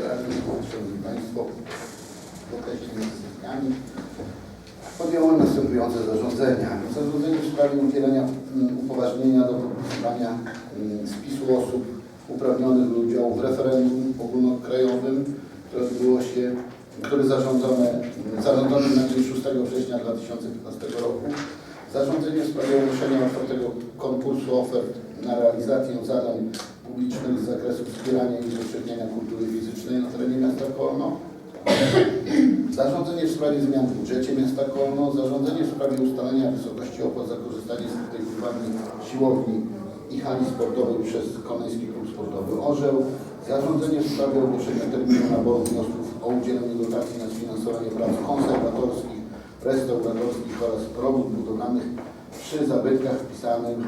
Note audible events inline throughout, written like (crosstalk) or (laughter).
Szanowni Państwo, w okresie między sesjami podjąłem następujące zarządzenia. Zarządzenie w sprawie udzielenia mm, upoważnienia do podpisywania mm, spisu osób uprawnionych do udziału w referendum ogólnokrajowym, które odbyło się, które zarządzone, mm, zarządzone na dzień 6 września 2015 roku. Zarządzenie w sprawie ogłoszenia otwartego konkursu ofert na realizację zadań publicznych z zakresu wspierania i upowszechniania kultury fizycznej na terenie miasta Kolno. Zarządzenie w sprawie zmian w budżecie miasta Kolno, zarządzenie w sprawie ustalenia wysokości opłat za korzystanie z tej prywatnej siłowni i hali sportowej przez Koleński Klub Sportowy Orzeł, zarządzenie w sprawie ogłoszenia terminu naboru wniosków o udzielenie dotacji na sfinansowanie prac konserwatorskich, restauratorskich oraz robót budowlanych przy zabytkach wpisanych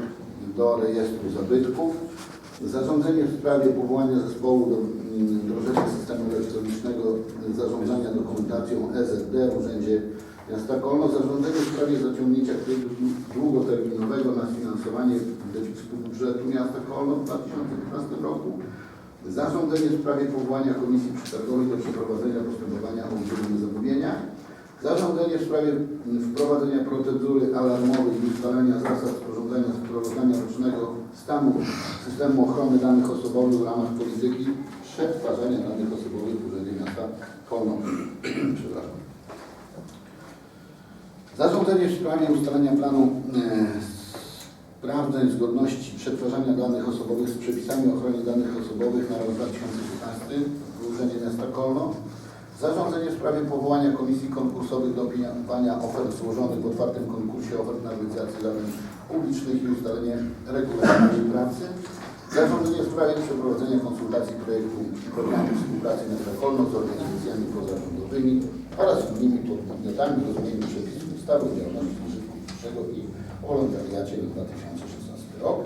do rejestru zabytków. Zarządzenie w sprawie powołania zespołu do mm, wdrożenia systemu elektronicznego zarządzania dokumentacją EZD w Urzędzie Miasta Kolno. Zarządzenie w sprawie zaciągnięcia kredytu długoterminowego na sfinansowanie deficytu budżetu Miasta Kolno w 2015 roku. Zarządzenie w sprawie powołania Komisji Przetargowej do przeprowadzenia postępowania o udzielenie zamówienia. Zarządzenie w sprawie wprowadzenia procedury alarmowej i ustalenia zasad sporządzania stanu systemu ochrony danych osobowych w ramach polityki przetwarzania danych osobowych w Urzędzie Miasta Kolno. (clears throat) Przepraszam. Zarządzenie w sprawie ustalenia planu e, sprawdzeń zgodności przetwarzania danych osobowych z przepisami o ochronie danych osobowych na rok 2015 w Urzędzie Miasta Kolno. Zarządzenie w sprawie powołania komisji konkursowych do opiniowania ofert złożonych w otwartym konkursie ofert na realizację zadań publicznych i ustalenie regulacji pracy. Zarządzenie w sprawie przeprowadzenia konsultacji projektu programu współpracy Kolno z organizacjami pozarządowymi oraz innymi podmiotami w rozumieniu przepisów ustawy o działalności użytku publicznego i wolontariacie na 2016 rok.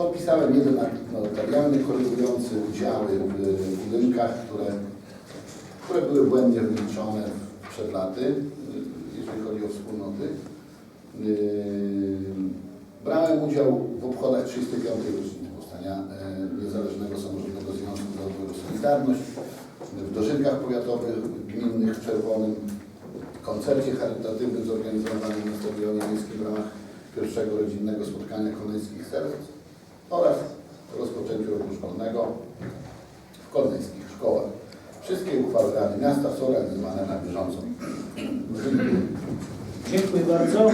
Podpisałem jeden akt notarialny korygujący udziały w budynkach, które które były błędnie wyliczone przed laty, y, jeżeli chodzi o wspólnoty. Yy, Brałem udział w obchodach 35. rocznicy powstania e, Niezależnego Samorządnego Związku Zawodowego Solidarność, w dożynkach powiatowych, gminnych w Czerwonym, koncercie charytatywnym zorganizowanym na Stadionie Miejskim w ramach pierwszego rodzinnego spotkania Kolejskich Serc oraz rozpoczęciu roku szkolnego w kolneńskich szkołach. Wszystkie uchwały Rady Miasta są realizowane na bieżąco. Dziękuję. Bardzo.